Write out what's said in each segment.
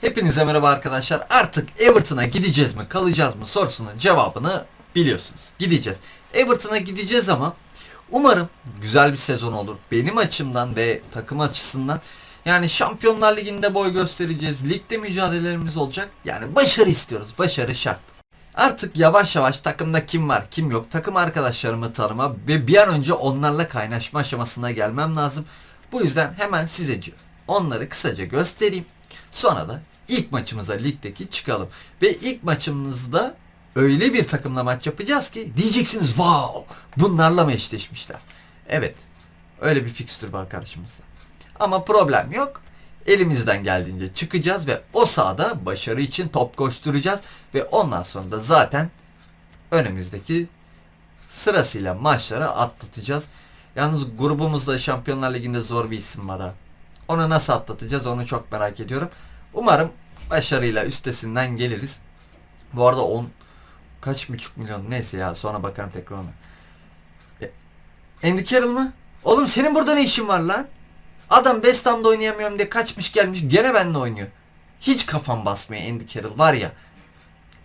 Hepinize merhaba arkadaşlar. Artık Everton'a gideceğiz mi, kalacağız mı sorusunun cevabını biliyorsunuz. Gideceğiz. Everton'a gideceğiz ama umarım güzel bir sezon olur. Benim açımdan ve takım açısından yani Şampiyonlar Ligi'nde boy göstereceğiz. Ligde mücadelelerimiz olacak. Yani başarı istiyoruz. Başarı şart. Artık yavaş yavaş takımda kim var kim yok takım arkadaşlarımı tanıma ve bir an önce onlarla kaynaşma aşamasına gelmem lazım. Bu yüzden hemen size onları kısaca göstereyim. Sonra da ilk maçımıza ligdeki çıkalım. Ve ilk maçımızda öyle bir takımla maç yapacağız ki diyeceksiniz wow bunlarla mı eşleşmişler? Evet öyle bir fikstür var karşımızda. Ama problem yok. Elimizden geldiğince çıkacağız ve o sahada başarı için top koşturacağız ve ondan sonra da zaten önümüzdeki sırasıyla maçları atlatacağız. Yalnız grubumuzda Şampiyonlar Ligi'nde zor bir isim var ha. Onu nasıl atlatacağız onu çok merak ediyorum. Umarım başarıyla üstesinden geliriz. Bu arada 10 kaç buçuk milyon neyse ya sonra bakarım tekrar ona. E, Andy Carroll mı? Oğlum senin burada ne işin var lan? Adam West Ham'da oynayamıyorum diye kaçmış gelmiş gene benimle oynuyor. Hiç kafam basmıyor Andy Carroll var ya.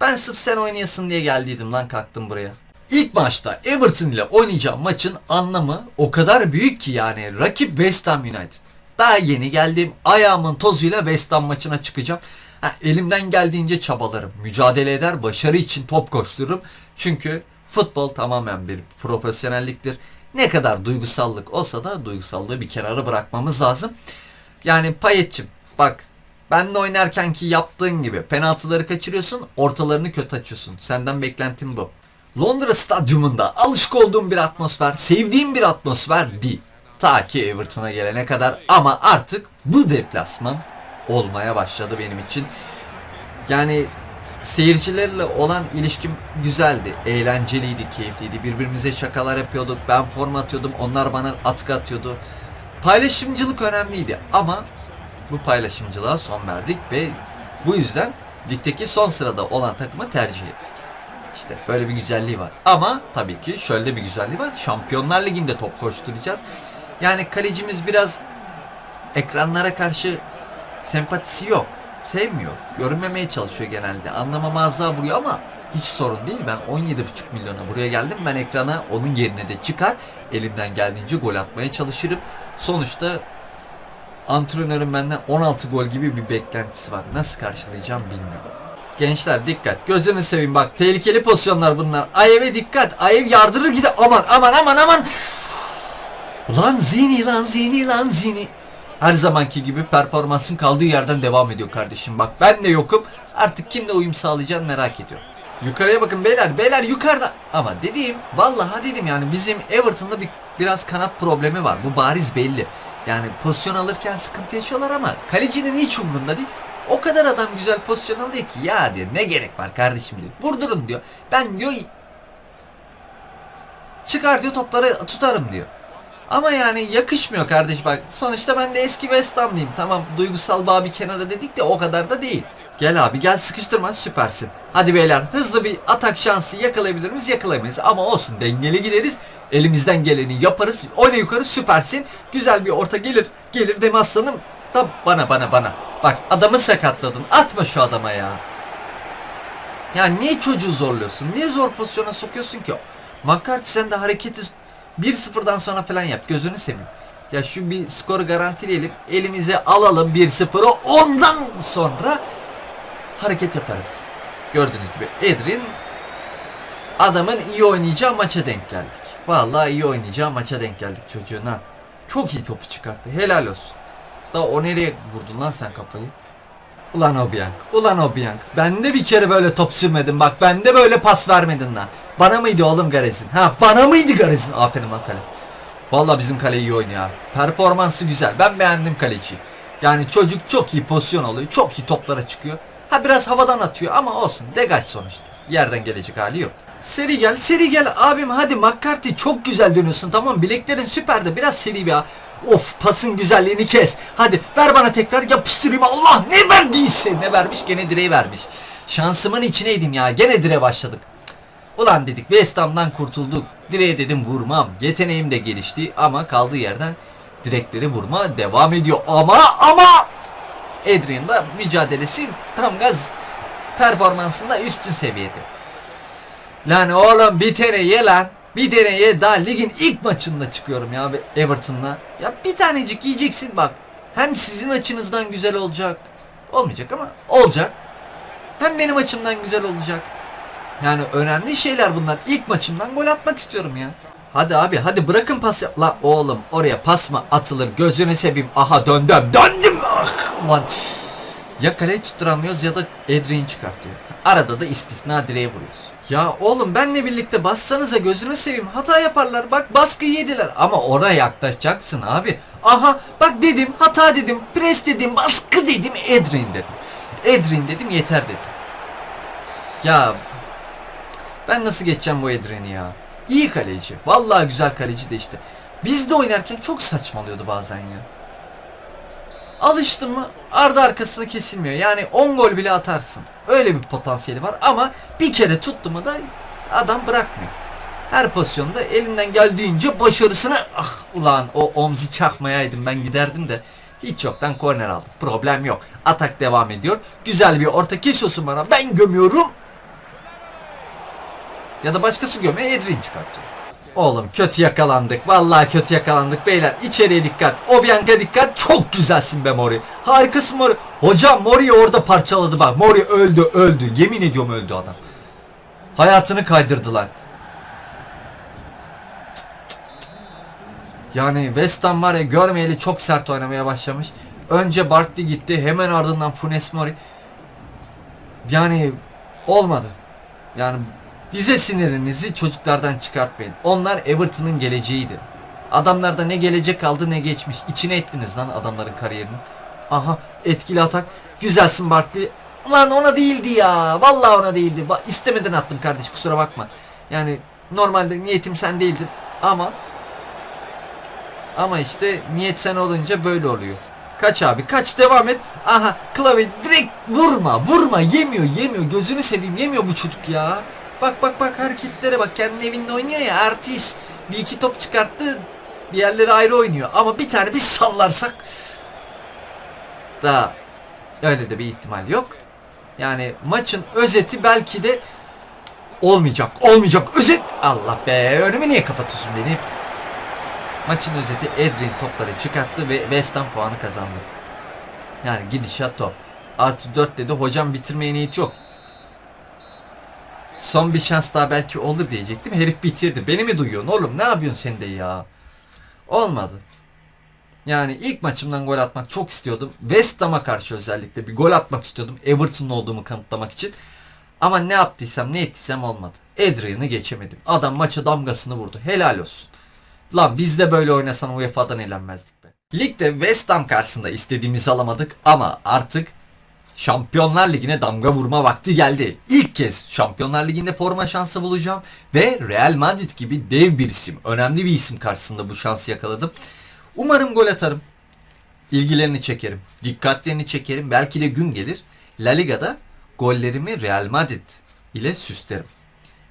Ben sırf sen oynayasın diye geldiydim lan kalktım buraya. İlk maçta Everton ile oynayacağım maçın anlamı o kadar büyük ki yani rakip West Ham United. Daha yeni geldim ayağımın tozuyla West Ham maçına çıkacağım. Ha, elimden geldiğince çabalarım. Mücadele eder, başarı için top koştururum. Çünkü futbol tamamen bir profesyonelliktir. Ne kadar duygusallık olsa da duygusallığı bir kenara bırakmamız lazım. Yani Payet'cim bak ben de oynarken ki yaptığın gibi penaltıları kaçırıyorsun, ortalarını kötü açıyorsun. Senden beklentim bu. Londra stadyumunda alışık olduğum bir atmosfer, sevdiğim bir atmosfer değil. Ta ki Everton'a gelene kadar ama artık bu deplasman olmaya başladı benim için. Yani seyircilerle olan ilişkim güzeldi. Eğlenceliydi, keyifliydi. Birbirimize şakalar yapıyorduk. Ben forma atıyordum. Onlar bana atkı atıyordu. Paylaşımcılık önemliydi ama bu paylaşımcılığa son verdik ve bu yüzden ligdeki son sırada olan takımı tercih ettik. İşte böyle bir güzelliği var. Ama tabii ki şöyle bir güzelliği var. Şampiyonlar Ligi'nde top koşturacağız. Yani kalecimiz biraz ekranlara karşı sempatisi yok. Sevmiyor. Görünmemeye çalışıyor genelde. Anlamamazlığa vuruyor ama hiç sorun değil. Ben 17,5 milyona buraya geldim. Ben ekrana onun yerine de çıkar. Elimden geldiğince gol atmaya çalışırım. Sonuçta antrenörün benden 16 gol gibi bir beklentisi var. Nasıl karşılayacağım bilmiyorum. Gençler dikkat. Gözünü seveyim bak. Tehlikeli pozisyonlar bunlar. Ayev'e dikkat. Ayev yardırır gider. Aman aman aman aman. Lan zini lan zini lan zini. Her zamanki gibi performansın kaldığı yerden devam ediyor kardeşim. Bak ben de yokum. Artık kimle uyum sağlayacağını merak ediyorum. Yukarıya bakın beyler. Beyler yukarıda. Ama dediğim vallahi dedim yani bizim Everton'da bir biraz kanat problemi var. Bu bariz belli. Yani pozisyon alırken sıkıntı yaşıyorlar ama kalecinin hiç umurunda değil. O kadar adam güzel pozisyon alıyor ki ya diyor ne gerek var kardeşim diyor. Vurdurun diyor. Ben diyor çıkar diyor topları tutarım diyor. Ama yani yakışmıyor kardeş bak. Sonuçta ben de eski West Ham'lıyım. Tamam duygusal bağ bir kenara dedik de o kadar da değil. Gel abi gel sıkıştırma süpersin. Hadi beyler hızlı bir atak şansı yakalayabilir miyiz? Yakalayamayız ama olsun dengeli gideriz. Elimizden geleni yaparız. Oyna yukarı süpersin. Güzel bir orta gelir. Gelir deme aslanım. Da bana bana bana. Bak adamı sakatladın. Atma şu adama ya. Ya niye çocuğu zorluyorsun? Niye zor pozisyona sokuyorsun ki? McCarthy sen de hareketi 1-0'dan sonra falan yap. Gözünü seveyim. Ya şu bir skoru garantileyelim. Elimize alalım 1-0'ı. Ondan sonra hareket yaparız. Gördüğünüz gibi Edrin adamın iyi oynayacağı maça denk geldik. Vallahi iyi oynayacağı maça denk geldik çocuğun ha. Çok iyi topu çıkarttı. Helal olsun. Da o nereye vurdun lan sen kafayı? Ulan Obiang, ulan Obiang. Ben de bir kere böyle top sürmedim bak. Ben de böyle pas vermedin lan. Bana mıydı oğlum Garez'in? Ha bana mıydı Garez'in? Aferin lan kale. Vallahi bizim kale iyi oynuyor. Performansı güzel. Ben beğendim kaleciyi. Yani çocuk çok iyi pozisyon alıyor. Çok iyi toplara çıkıyor. Ha biraz havadan atıyor ama olsun. Degaj sonuçta. Yerden gelecek hali yok. Seri gel, seri gel abim hadi McCarthy çok güzel dönüyorsun tamam bileklerin süper de biraz seri bir. Of pasın güzelliğini kes. Hadi ver bana tekrar yapıştırayım Allah ne verdiyse. Ne vermiş gene direği vermiş. Şansımın içineydim ya gene direğe başladık. Ulan dedik West Ham'dan kurtulduk. Direğe dedim vurmam. Yeteneğim de gelişti ama kaldığı yerden direkleri vurma devam ediyor. Ama ama Adrian da mücadelesi tam gaz performansında üstün seviyede. Lan oğlum bir tane ye lan. Bir tane ye daha ligin ilk maçında çıkıyorum ya Everton'la. Ya bir tanecik yiyeceksin bak. Hem sizin açınızdan güzel olacak. Olmayacak ama olacak. Hem benim açımdan güzel olacak. Yani önemli şeyler bunlar. İlk maçımdan gol atmak istiyorum ya. Hadi abi hadi bırakın pas yap. La oğlum oraya pas mı atılır gözünü seveyim. Aha döndüm döndüm. Ah, ulan. Ya kaleyi tutturamıyoruz ya da Adrian çıkartıyor. Arada da istisna direğe vuruyoruz. Ya oğlum benle birlikte bassanıza gözünü seveyim. Hata yaparlar. Bak baskı yediler. Ama oraya yaklaşacaksın abi. Aha bak dedim hata dedim. Pres dedim. Baskı dedim. Adrian dedim. Adrian dedim yeter dedim. Ya ben nasıl geçeceğim bu Adrian'ı ya? İyi kaleci. Vallahi güzel kaleci de işte. Bizde oynarken çok saçmalıyordu bazen ya. Alıştın mı ardı arkasına kesilmiyor. Yani 10 gol bile atarsın. Öyle bir potansiyeli var ama bir kere tuttu mu da adam bırakmıyor. Her pozisyonda elinden geldiğince başarısını ah ulan o omzi çakmayaydım ben giderdim de hiç yoktan korner aldık. Problem yok. Atak devam ediyor. Güzel bir orta kesiyorsun bana. Ben gömüyorum. Ya da başkası göme Edwin çıkartıyor. Oğlum kötü yakalandık. Vallahi kötü yakalandık beyler. İçeriye dikkat. Obianka dikkat. Çok güzelsin be Mori. Harikasın Mori. Hocam Mori'yi orada parçaladı bak. Mori öldü öldü. Yemin ediyorum öldü adam. Hayatını kaydırdılar. Yani West Ham var ya görmeyeli çok sert oynamaya başlamış. Önce Barkley gitti. Hemen ardından Funes Mori. Yani olmadı. Yani bize sinirinizi çocuklardan çıkartmayın. Onlar Everton'ın geleceğiydi. Adamlarda ne gelecek kaldı ne geçmiş. İçine ettiniz lan adamların kariyerini. Aha etkili atak. Güzelsin Barkley. Ulan ona değildi ya. Vallahi ona değildi. Ba istemeden attım kardeş kusura bakma. Yani normalde niyetim sen değildin. Ama ama işte niyet sen olunca böyle oluyor. Kaç abi kaç devam et. Aha klavye direkt vurma vurma yemiyor yemiyor gözünü seveyim yemiyor bu çocuk ya. Bak bak bak hareketlere bak kendi evinde oynuyor ya artist. Bir iki top çıkarttı bir yerleri ayrı oynuyor ama bir tane biz sallarsak daha öyle de bir ihtimal yok. Yani maçın özeti belki de olmayacak olmayacak özet Allah be önümü niye kapatıyorsun beni Maçın özeti Edrin topları çıkarttı ve West Ham puanı kazandı. Yani gidişat top. Artı 4 dedi hocam bitirmeye niyet yok. Son bir şans daha belki olur diyecektim. Herif bitirdi. Beni mi duyuyorsun oğlum? Ne yapıyorsun sen de ya? Olmadı. Yani ilk maçımdan gol atmak çok istiyordum. West Ham'a karşı özellikle bir gol atmak istiyordum. Everton'da olduğumu kanıtlamak için. Ama ne yaptıysam ne ettiysem olmadı. Adrian'ı geçemedim. Adam maça damgasını vurdu. Helal olsun. Lan biz de böyle oynasan UEFA'dan elenmezdik be. Ligde West Ham karşısında istediğimizi alamadık ama artık Şampiyonlar Ligi'ne damga vurma vakti geldi. İlk kez Şampiyonlar Ligi'nde forma şansı bulacağım ve Real Madrid gibi dev bir isim, önemli bir isim karşısında bu şansı yakaladım. Umarım gol atarım. İlgilerini çekerim, dikkatlerini çekerim. Belki de gün gelir La Liga'da gollerimi Real Madrid ile süslerim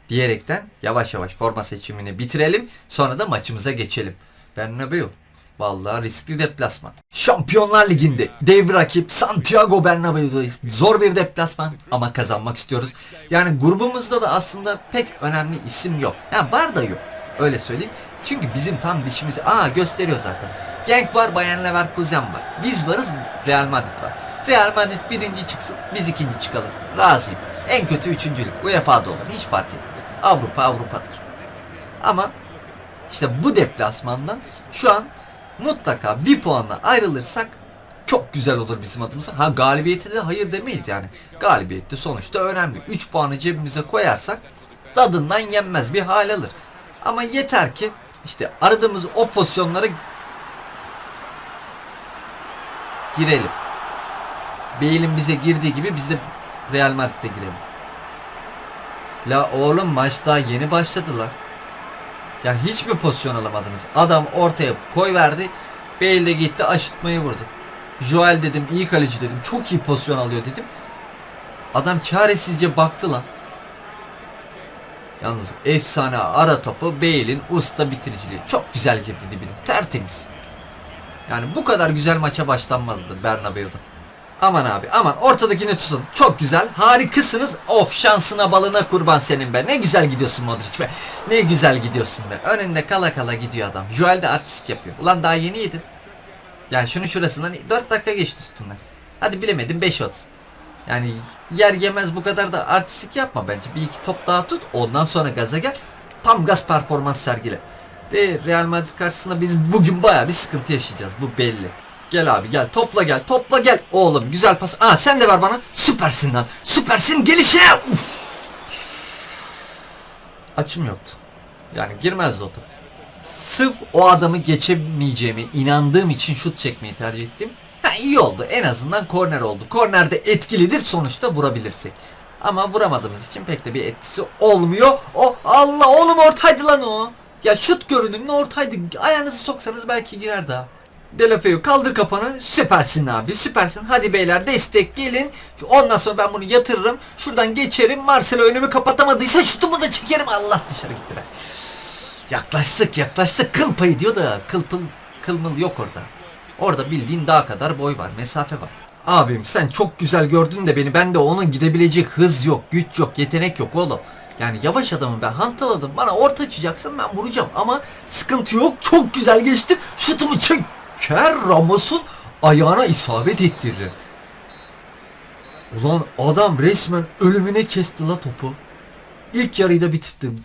diyerekten yavaş yavaş forma seçimini bitirelim. Sonra da maçımıza geçelim. Bernabeu. Vallahi riskli deplasman. Şampiyonlar Ligi'nde dev rakip Santiago Bernabeu'dayız. Zor bir deplasman ama kazanmak istiyoruz. Yani grubumuzda da aslında pek önemli isim yok. Ha var da yok. Öyle söyleyeyim. Çünkü bizim tam dişimizi aa gösteriyor zaten. Genk var, Bayern Leverkusen var. Biz varız, Real Madrid var. Real Madrid birinci çıksın, biz ikinci çıkalım. Razıyım. En kötü üçüncülük. UEFA'da olur. Hiç fark etmez. Avrupa Avrupa'dır. Ama işte bu deplasmandan şu an mutlaka bir puanla ayrılırsak çok güzel olur bizim adımıza. Ha galibiyete de hayır demeyiz yani. Galibiyet de sonuçta önemli. 3 puanı cebimize koyarsak tadından yenmez bir hal alır. Ama yeter ki işte aradığımız o pozisyonlara girelim. Bale'in bize girdiği gibi biz de Real Madrid'e girelim. La oğlum maç daha yeni başladı la. Ya hiçbir pozisyon alamadınız. Adam ortaya koy verdi. Bale de gitti aşıtmayı vurdu. Joel dedim iyi kaleci dedim. Çok iyi pozisyon alıyor dedim. Adam çaresizce baktı lan. Yalnız efsane ara topu Bale'in usta bitiriciliği. Çok güzel girdi dibine. Tertemiz. Yani bu kadar güzel maça başlanmazdı Bernabeu'da. Aman abi aman ortadakini tutun. Çok güzel. Harikasınız. Of şansına balına kurban senin be. Ne güzel gidiyorsun Modric be. Ne güzel gidiyorsun be. Önünde kala kala gidiyor adam. Joel de artistik yapıyor. Ulan daha yeni yedin. Yani şunun şurasından 4 dakika geçti üstünden. Hadi bilemedim 5 olsun. Yani yer yemez bu kadar da artistik yapma bence. Bir iki top daha tut. Ondan sonra gaza gel. Tam gaz performans sergile. De Real Madrid karşısında biz bugün baya bir sıkıntı yaşayacağız. Bu belli. Gel abi gel topla gel topla gel. Oğlum güzel pas. Aa sen de ver bana. Süpersin lan. Süpersin gelişine. Uf. Açım yoktu. Yani girmezdi o top. Sırf o adamı geçemeyeceğime inandığım için şut çekmeyi tercih ettim. Ha iyi oldu. En azından korner oldu. Korner de etkilidir sonuçta vurabilirsek. Ama vuramadığımız için pek de bir etkisi olmuyor. O Allah oğlum ortaydı lan o. Ya şut görünümlü ortaydı. Ayağınızı soksanız belki girer daha. Delafeu kaldır kafanı. Süpersin abi süpersin. Hadi beyler destek gelin. Ondan sonra ben bunu yatırırım. Şuradan geçerim. Marcelo önümü kapatamadıysa şutumu da çekerim. Allah dışarı gitti be. Yaklaştık yaklaştık kıl payı diyor da kıl pıl kıl yok orada. Orada bildiğin dağ kadar boy var mesafe var. Abim sen çok güzel gördün de beni ben de onun gidebilecek hız yok güç yok yetenek yok oğlum. Yani yavaş adamı ben hantaladım bana orta açacaksın ben vuracağım ama sıkıntı yok çok güzel geçtim şutumu çeker Ramos'un ayağına isabet ettiririm. Ulan adam resmen ölümüne kesti la topu. İlk yarıyı da bitirdim.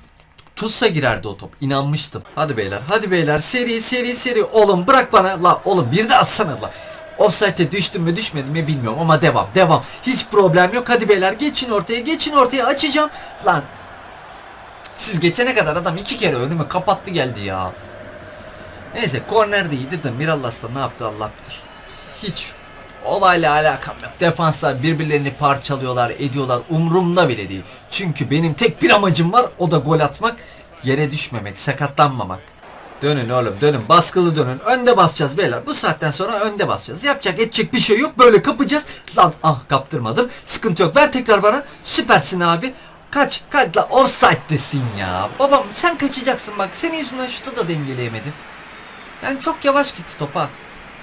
Tutsa girerdi o top. İnanmıştım. Hadi beyler, hadi beyler. Seri, seri, seri. Oğlum bırak bana. La oğlum bir de atsana la. Offside'e düştüm mü düşmedim mi bilmiyorum ama devam, devam. Hiç problem yok. Hadi beyler geçin ortaya, geçin ortaya açacağım. Lan siz geçene kadar adam iki kere önümü kapattı geldi ya. Neyse korner de iyidir de Mirallas da ne yaptı Allah bilir. Hiç olayla alakam yok. Defanslar birbirlerini parçalıyorlar, ediyorlar. Umrumda bile değil. Çünkü benim tek bir amacım var. O da gol atmak. Yere düşmemek, sakatlanmamak. Dönün oğlum dönün baskılı dönün önde basacağız beyler bu saatten sonra önde basacağız yapacak edecek bir şey yok böyle kapacağız lan ah kaptırmadım sıkıntı yok ver tekrar bana süpersin abi kaç kaç la offside'desin ya babam sen kaçacaksın bak senin yüzünden şutu da dengeleyemedim yani çok yavaş gitti topa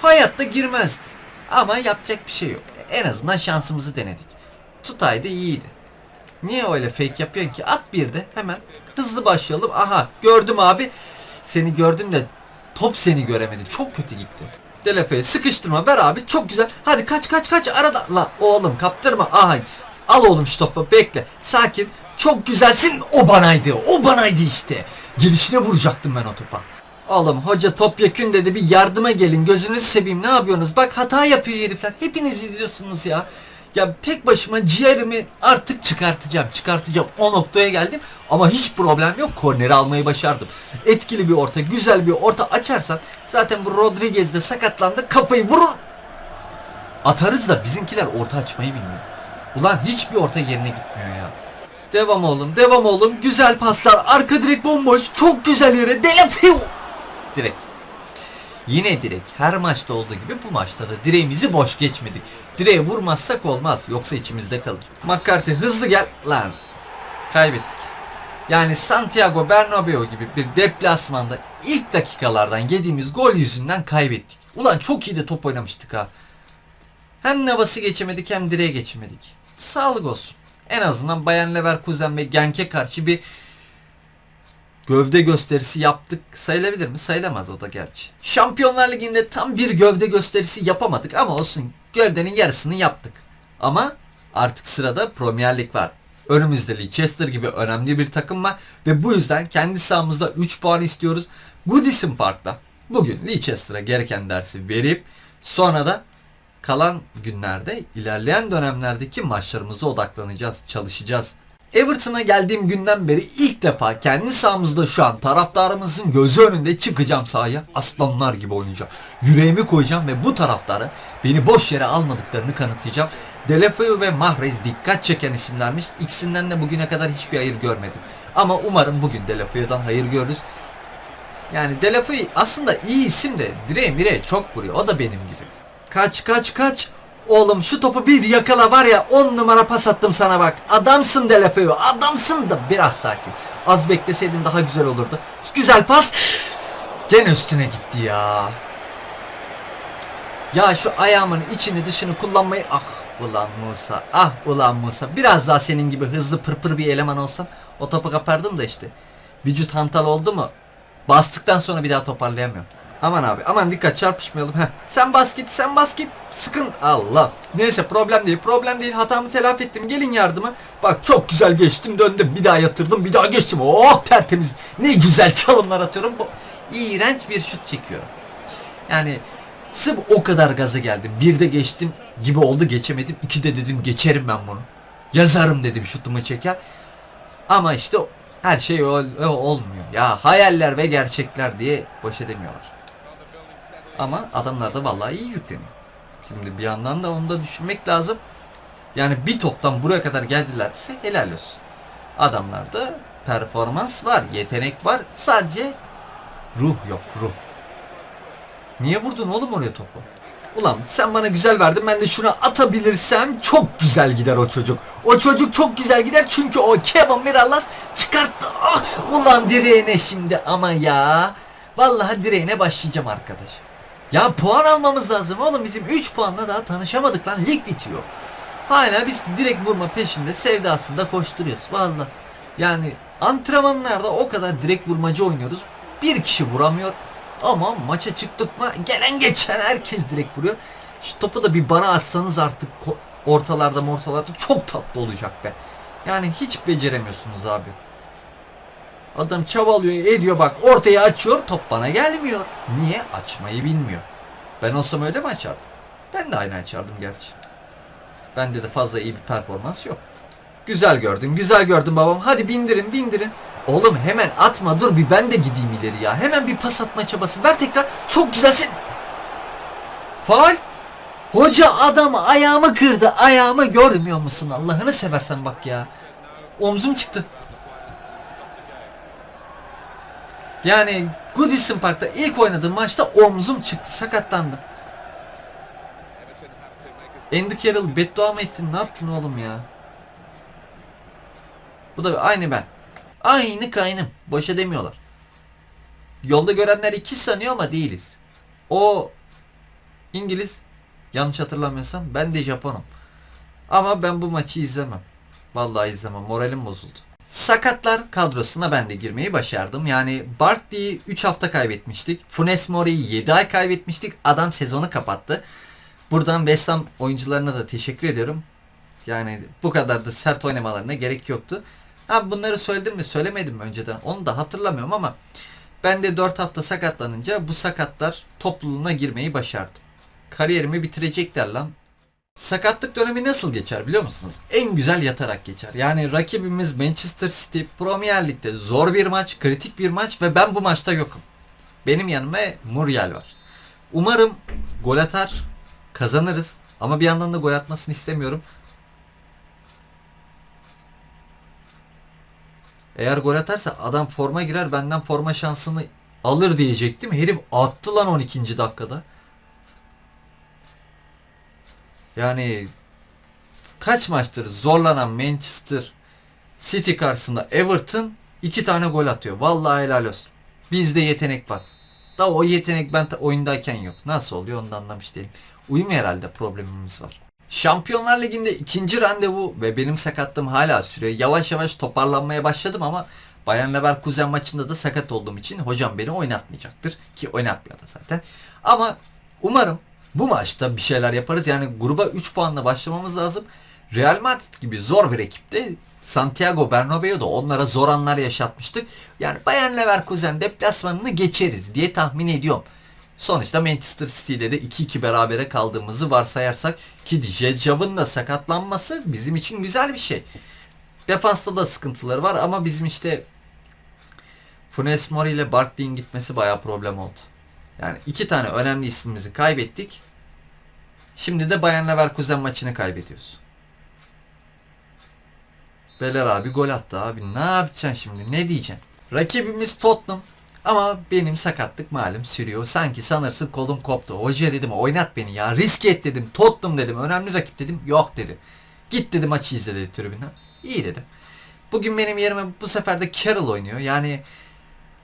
hayatta girmezdi ama yapacak bir şey yok en azından şansımızı denedik tutaydı iyiydi Niye öyle fake yapıyorsun ki? At bir de hemen. Hızlı başlayalım. Aha gördüm abi. Seni gördüm de top seni göremedi. Çok kötü gitti. Delefe'ye sıkıştırma ver abi. Çok güzel. Hadi kaç kaç kaç arada. La oğlum kaptırma. Aha. Al oğlum şu topu bekle. Sakin. Çok güzelsin. O banaydı. O banaydı işte. Gelişine vuracaktım ben o topa. Oğlum hoca topyekün dedi bir yardıma gelin gözünüzü seveyim ne yapıyorsunuz bak hata yapıyor herifler hepiniz izliyorsunuz ya ya tek başıma ciğerimi artık çıkartacağım. Çıkartacağım. O noktaya geldim. Ama hiç problem yok. Korneri almayı başardım. Etkili bir orta, güzel bir orta açarsan zaten bu Rodriguez de sakatlandı. Kafayı vurur. Atarız da bizimkiler orta açmayı bilmiyor. Ulan hiçbir orta yerine gitmiyor ya. Devam oğlum, devam oğlum. Güzel paslar. Arka direk bomboş. Çok güzel yere. Delafiu. Direkt. Yine direk. Her maçta olduğu gibi bu maçta da direğimizi boş geçmedik. Direğe vurmazsak olmaz. Yoksa içimizde kalır. McCarthy hızlı gel. Lan. Kaybettik. Yani Santiago Bernabeu gibi bir deplasmanda ilk dakikalardan yediğimiz gol yüzünden kaybettik. Ulan çok iyi de top oynamıştık ha. Hem Navas'ı geçemedik hem direğe geçemedik. Sağlık olsun. En azından Bayern Leverkusen ve Genk'e karşı bir gövde gösterisi yaptık. Sayılabilir mi? Sayılamaz o da gerçi. Şampiyonlar Ligi'nde tam bir gövde gösterisi yapamadık ama olsun. Gövdenin yarısını yaptık. Ama artık sırada Premier Lig var. Önümüzde Leicester gibi önemli bir takım var ve bu yüzden kendi sahamızda 3 puan istiyoruz. Goodison Park'ta bugün Leicester'a gereken dersi verip sonra da kalan günlerde ilerleyen dönemlerdeki maçlarımıza odaklanacağız, çalışacağız. Everton'a geldiğim günden beri ilk defa kendi sahamızda şu an taraftarımızın gözü önünde çıkacağım sahaya. Aslanlar gibi oynayacağım. Yüreğimi koyacağım ve bu taraftarı beni boş yere almadıklarını kanıtlayacağım. Delefeu ve Mahrez dikkat çeken isimlermiş. İkisinden de bugüne kadar hiçbir hayır görmedim. Ama umarım bugün Delefeu'dan hayır görürüz. Yani Delefeu aslında iyi isim de direğe mireğe çok vuruyor. O da benim gibi. Kaç kaç kaç. Oğlum şu topu bir yakala var ya 10 numara pas attım sana bak. Adamsın Delefeu adamsın da biraz sakin. Az bekleseydin daha güzel olurdu. Güzel pas. Gene üstüne gitti ya. Ya şu ayağımın içini dışını kullanmayı ah ulan Musa ah ulan Musa biraz daha senin gibi hızlı pırpır bir eleman olsam o topu kapardım da işte. Vücut hantal oldu mu bastıktan sonra bir daha toparlayamıyorum. Aman abi aman dikkat çarpışmayalım. Heh. Sen bas git sen bas git. Sıkın Allah. Neyse problem değil problem değil hatamı telafi ettim gelin yardıma. Bak çok güzel geçtim döndüm bir daha yatırdım bir daha geçtim. Oh tertemiz ne güzel çalımlar atıyorum. Bu iğrenç bir şut çekiyorum. Yani sırf o kadar gaza geldim. Bir de geçtim gibi oldu geçemedim. İki de dedim geçerim ben bunu. Yazarım dedim şutumu çeker. Ama işte her şey ol- o- olmuyor. Ya hayaller ve gerçekler diye boş edemiyorlar. Ama adamlar da vallahi iyi yükleniyor. Şimdi bir yandan da onu da düşünmek lazım. Yani bir toptan buraya kadar geldilerse helal olsun. Adamlarda performans var, yetenek var. Sadece ruh yok, ruh. Niye vurdun oğlum oraya topu? Ulan sen bana güzel verdin ben de şunu atabilirsem çok güzel gider o çocuk. O çocuk çok güzel gider çünkü o Kevin Mirallas çıkarttı. Ah, ulan direğine şimdi ama ya. Vallahi direğine başlayacağım arkadaş. Ya puan almamız lazım oğlum bizim 3 puanla daha tanışamadık lan lig bitiyor. Hala biz direkt vurma peşinde sevdasında koşturuyoruz vallahi. Yani antrenmanlarda o kadar direkt vurmacı oynuyoruz. Bir kişi vuramıyor. Ama maça çıktık mı gelen geçen herkes direkt vuruyor. Şu topu da bir bana atsanız artık ortalarda ortalarda çok tatlı olacak be. Yani hiç beceremiyorsunuz abi. Adam çabalıyor ediyor bak ortaya açıyor top bana gelmiyor. Niye? Açmayı bilmiyor. Ben olsam öyle mi açardım? Ben de aynı açardım gerçi. Bende de fazla iyi bir performans yok. Güzel gördüm, güzel gördüm babam. Hadi bindirin, bindirin. Oğlum hemen atma dur bir ben de gideyim ileri ya. Hemen bir pas atma çabası. Ver tekrar. Çok güzelsin. Faal. Hoca adam ayağımı kırdı. Ayağımı görmüyor musun? Allah'ını seversen bak ya. Omzum çıktı. Yani Goodison Park'ta ilk oynadığım maçta omzum çıktı. Sakatlandım. Andy Carroll beddua mı ettin? Ne yaptın oğlum ya? Bu da aynı ben. Aynı kaynım. Boşa demiyorlar. Yolda görenler iki sanıyor ama değiliz. O İngiliz yanlış hatırlamıyorsam ben de Japonum. Ama ben bu maçı izlemem. Vallahi izlemem. Moralim bozuldu. Sakatlar kadrosuna ben de girmeyi başardım. Yani Barkley'i 3 hafta kaybetmiştik. Funes Mori'yi 7 ay kaybetmiştik. Adam sezonu kapattı. Buradan West Ham oyuncularına da teşekkür ediyorum. Yani bu kadar da sert oynamalarına gerek yoktu. Ha bunları söyledim mi söylemedim mi önceden onu da hatırlamıyorum ama ben de 4 hafta sakatlanınca bu sakatlar topluluğuna girmeyi başardım. Kariyerimi bitirecekler lan. Sakatlık dönemi nasıl geçer biliyor musunuz? En güzel yatarak geçer. Yani rakibimiz Manchester City Premier Lig'de zor bir maç, kritik bir maç ve ben bu maçta yokum. Benim yanıma Muriel var. Umarım gol atar, kazanırız. Ama bir yandan da gol atmasını istemiyorum. Eğer gol atarsa adam forma girer benden forma şansını alır diyecektim. Herif attı lan 12. dakikada. Yani kaç maçtır zorlanan Manchester City karşısında Everton iki tane gol atıyor. Vallahi helal olsun. Bizde yetenek var. Da o yetenek ben oyundayken yok. Nasıl oluyor onu da anlamış değilim. Uyum herhalde problemimiz var. Şampiyonlar Ligi'nde ikinci randevu ve benim sakatlığım hala sürüyor. Yavaş yavaş toparlanmaya başladım ama Bayern Leverkusen maçında da sakat olduğum için hocam beni oynatmayacaktır. Ki oynatmıyor da zaten. Ama umarım bu maçta bir şeyler yaparız. Yani gruba 3 puanla başlamamız lazım. Real Madrid gibi zor bir ekipte Santiago Bernabeu'da onlara zor anlar yaşatmıştık. Yani Bayern Leverkusen deplasmanını geçeriz diye tahmin ediyorum. Sonuçta Manchester City'de de 2-2 berabere kaldığımızı varsayarsak ki Jejav'ın da sakatlanması bizim için güzel bir şey. Defansta da sıkıntıları var ama bizim işte Funes Mori ile Barkley'in gitmesi bayağı problem oldu. Yani iki tane önemli ismimizi kaybettik. Şimdi de Bayern Leverkusen maçını kaybediyoruz. Beler abi gol attı abi. Ne yapacaksın şimdi? Ne diyeceksin? Rakibimiz Tottenham. Ama benim sakatlık malum sürüyor. Sanki sanırsın kolum koptu. Hoca dedim oynat beni ya. Risk et dedim. Tottenham dedim. Önemli rakip dedim. Yok dedi. Git dedi maçı izle dedi tribünden. İyi dedim. Bugün benim yerime bu sefer de Carroll oynuyor. Yani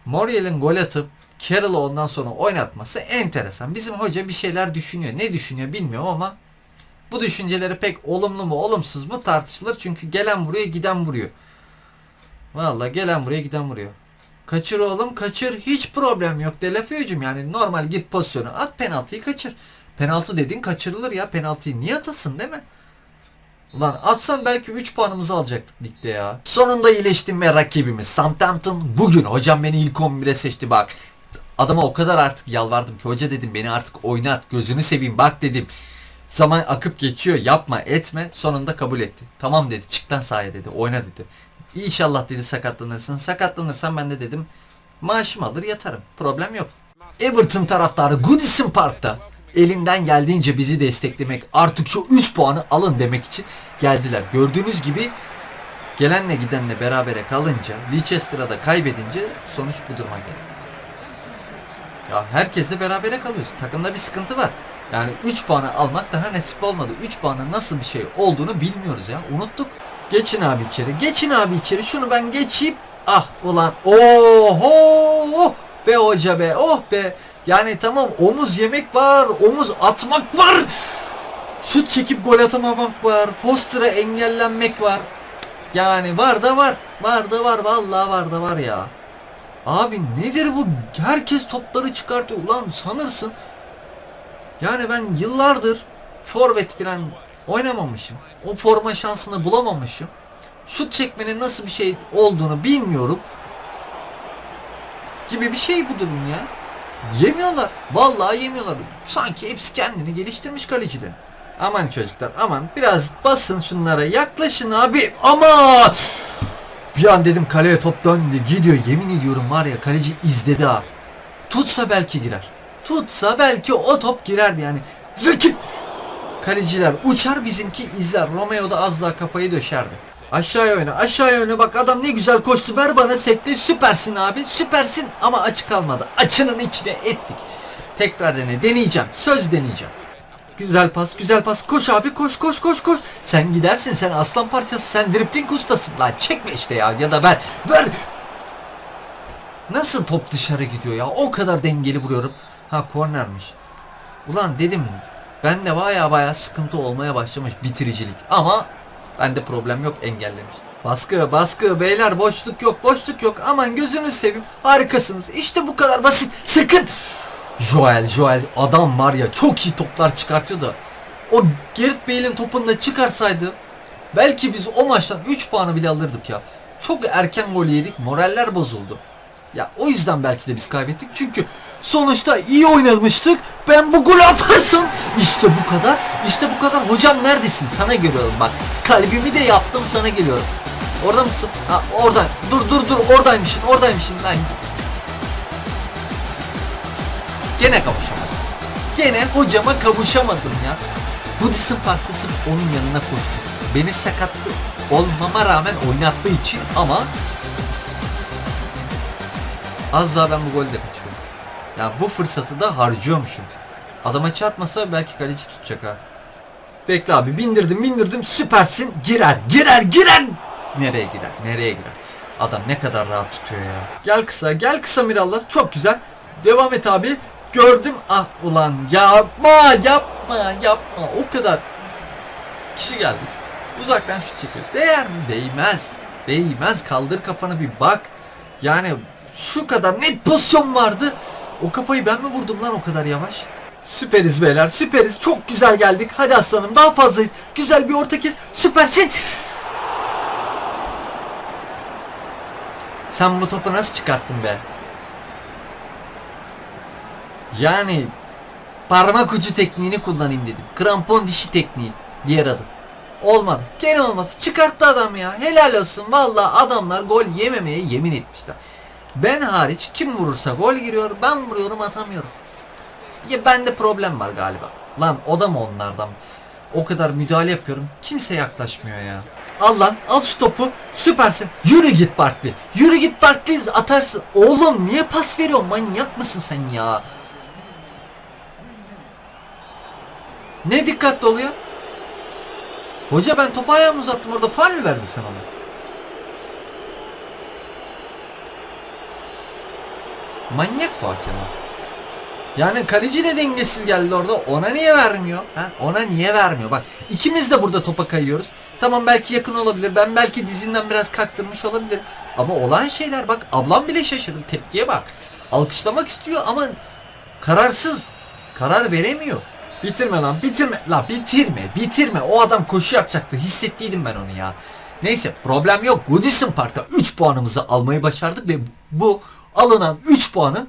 Muriel'in gol atıp Carroll'ı ondan sonra oynatması enteresan. Bizim hoca bir şeyler düşünüyor. Ne düşünüyor bilmiyorum ama bu düşünceleri pek olumlu mu olumsuz mu tartışılır. Çünkü gelen vuruyor giden vuruyor. Vallahi gelen buraya giden vuruyor. Kaçır oğlum kaçır. Hiç problem yok Delafio'cum yani normal git pozisyonu at penaltıyı kaçır. Penaltı dediğin kaçırılır ya. Penaltıyı niye atasın değil mi? Ulan atsan belki 3 puanımızı alacaktık ligde ya. Sonunda iyileştim ve rakibimiz Southampton bugün hocam beni ilk 11'e seçti bak. Adama o kadar artık yalvardım ki hoca dedim beni artık oynat gözünü seveyim bak dedim. Zaman akıp geçiyor yapma etme sonunda kabul etti. Tamam dedi çık lan sahaya dedi oyna dedi. İnşallah dedi sakatlanırsın. Sakatlanırsan ben de dedim maaşımı alır yatarım. Problem yok. Everton taraftarı Goodison Park'ta elinden geldiğince bizi desteklemek artık şu 3 puanı alın demek için geldiler. Gördüğünüz gibi gelenle gidenle berabere kalınca Leicester'a da kaybedince sonuç bu duruma geldi. Ya herkesle berabere kalıyoruz. Takımda bir sıkıntı var. Yani 3 puanı almak daha nasip olmadı. 3 puanın nasıl bir şey olduğunu bilmiyoruz ya. Unuttuk. Geçin abi içeri. Geçin abi içeri. Şunu ben geçeyim. Ah ulan. Oho! Be hoca be. Oh be. Yani tamam omuz yemek var. Omuz atmak var. Şut çekip gol atamamak var. Foster'a engellenmek var. Yani var da var. Var da var. Vallahi var da var ya. Abi nedir bu? Herkes topları çıkartıyor. Ulan sanırsın. Yani ben yıllardır forvet falan oynamamışım. O forma şansını bulamamışım. Şut çekmenin nasıl bir şey olduğunu bilmiyorum. Gibi bir şey bu durum ya. Yemiyorlar. Vallahi yemiyorlar. Sanki hepsi kendini geliştirmiş kaleciler. Aman çocuklar aman biraz basın şunlara yaklaşın abi ama bir an dedim kaleye top döndü gidiyor yemin ediyorum var ya kaleci izledi ha. Tutsa belki girer. Tutsa belki o top girerdi yani. Rakip kaleciler uçar bizimki izler. Romeo da az daha kafayı döşerdi. Aşağıya oyna aşağıya oyna bak adam ne güzel koştu ver bana sekte süpersin abi süpersin ama açı kalmadı. Açının içine ettik. Tekrar dene deneyeceğim söz deneyeceğim. Güzel pas güzel pas koş abi koş koş koş koş. Sen gidersin sen aslan parçası sen dripling ustasın lan çekme işte ya ya da ver ver. Nasıl top dışarı gidiyor ya o kadar dengeli vuruyorum. Ha kornermiş. Ulan dedim ben de baya baya sıkıntı olmaya başlamış bitiricilik ama bende problem yok engellemiş. Baskı baskı beyler boşluk yok boşluk yok aman gözünü seveyim harikasınız işte bu kadar basit sıkın. Joel Joel adam var ya çok iyi toplar çıkartıyor da o Gerrit Bale'in topunu da çıkarsaydı belki biz o maçtan 3 puanı bile alırdık ya. Çok erken gol yedik moraller bozuldu. Ya o yüzden belki de biz kaybettik. Çünkü sonuçta iyi oynamıştık. Ben bu golü atarsın. İşte bu kadar. İşte bu kadar. Hocam neredesin? Sana geliyorum bak. Kalbimi de yaptım sana geliyorum. Orada mısın? Ha orada. Dur dur dur oradaymışsın. Oradaymışsın lan. Gene kavuşamadım. Gene hocama kavuşamadım ya. Park'ta sırf onun yanına koştum. Beni sakatlı olmama rağmen oynattığı için ama Az daha ben bu golü de kaçırıyorum. Ya bu fırsatı da harcıyormuşum. Adama çarpmasa belki kaleci tutacak ha. Bekle abi bindirdim bindirdim süpersin girer girer girer. Nereye girer nereye girer. Adam ne kadar rahat tutuyor ya. Gel kısa gel kısa Mirallah çok güzel. Devam et abi. Gördüm ah ulan yapma yapma yapma o kadar. Kişi geldik. Uzaktan şut çekiyor. Değer mi? Değmez. Değmez. Kaldır kafanı bir bak. Yani şu kadar net pozisyon vardı. O kafayı ben mi vurdum lan o kadar yavaş? Süperiz beyler süperiz. Çok güzel geldik. Hadi aslanım daha fazlayız. Güzel bir orta kes. Süpersin. Sen bu topu nasıl çıkarttın be? Yani parmak ucu tekniğini kullanayım dedim. Krampon dişi tekniği. Diğer adı. Olmadı. Gene olmadı. Çıkarttı adam ya. Helal olsun. Valla adamlar gol yememeye yemin etmişler. Ben hariç kim vurursa gol giriyor. Ben vuruyorum atamıyorum. Ya bende problem var galiba. Lan o da mı onlardan? O kadar müdahale yapıyorum. Kimse yaklaşmıyor ya. Al lan al şu topu. Süpersin. Yürü git Barkley. Yürü git Barkley atarsın. Oğlum niye pas veriyorsun? Manyak mısın sen ya? Ne dikkatli oluyor? Hoca ben topu ayağımı uzattım orada faul mü verdi sen ona? Manyak bu hakem. ha. Yani kaleci de dengesiz geldi orada. Ona niye vermiyor? Ha? Ona niye vermiyor? Bak ikimiz de burada topa kayıyoruz. Tamam belki yakın olabilir. Ben belki dizinden biraz kaktırmış olabilirim. Ama olan şeyler bak ablam bile şaşırdı. Tepkiye bak. Alkışlamak istiyor ama kararsız. Karar veremiyor. Bitirme lan bitirme. La bitirme bitirme. O adam koşu yapacaktı. Hissettiydim ben onu ya. Neyse problem yok. Goodison Park'ta 3 puanımızı almayı başardık ve bu alınan 3 puanın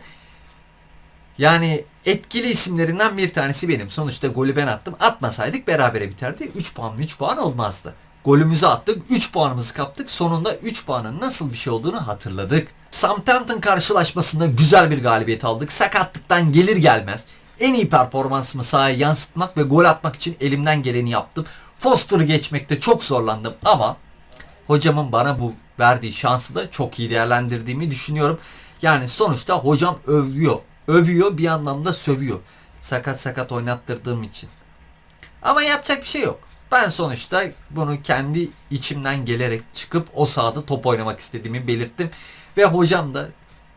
yani etkili isimlerinden bir tanesi benim. Sonuçta golü ben attım. Atmasaydık berabere biterdi. 3 puan 3 puan olmazdı. Golümüzü attık. 3 puanımızı kaptık. Sonunda 3 puanın nasıl bir şey olduğunu hatırladık. Southampton karşılaşmasında güzel bir galibiyet aldık. Sakatlıktan gelir gelmez en iyi performansımı sahaya yansıtmak ve gol atmak için elimden geleni yaptım. Foster'ı geçmekte çok zorlandım ama hocamın bana bu verdiği şansı da çok iyi değerlendirdiğimi düşünüyorum. Yani sonuçta hocam övüyor. Övüyor bir yandan da sövüyor. Sakat sakat oynattırdığım için. Ama yapacak bir şey yok. Ben sonuçta bunu kendi içimden gelerek çıkıp o sahada top oynamak istediğimi belirttim. Ve hocam da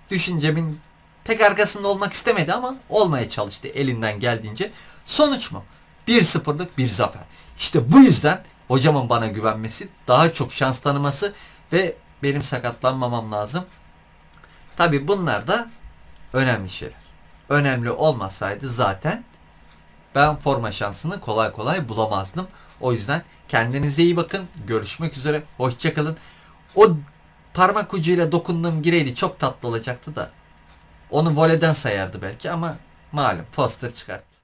düşüncemin pek arkasında olmak istemedi ama olmaya çalıştı elinden geldiğince. Sonuç mu? 1-0'lık bir zafer. İşte bu yüzden hocamın bana güvenmesi, daha çok şans tanıması ve benim sakatlanmamam lazım. Tabi bunlar da önemli şeyler. Önemli olmasaydı zaten ben forma şansını kolay kolay bulamazdım. O yüzden kendinize iyi bakın. Görüşmek üzere. Hoşçakalın. O parmak ucuyla dokunduğum gireydi çok tatlı olacaktı da. Onu voleyden sayardı belki ama malum Foster çıkarttı.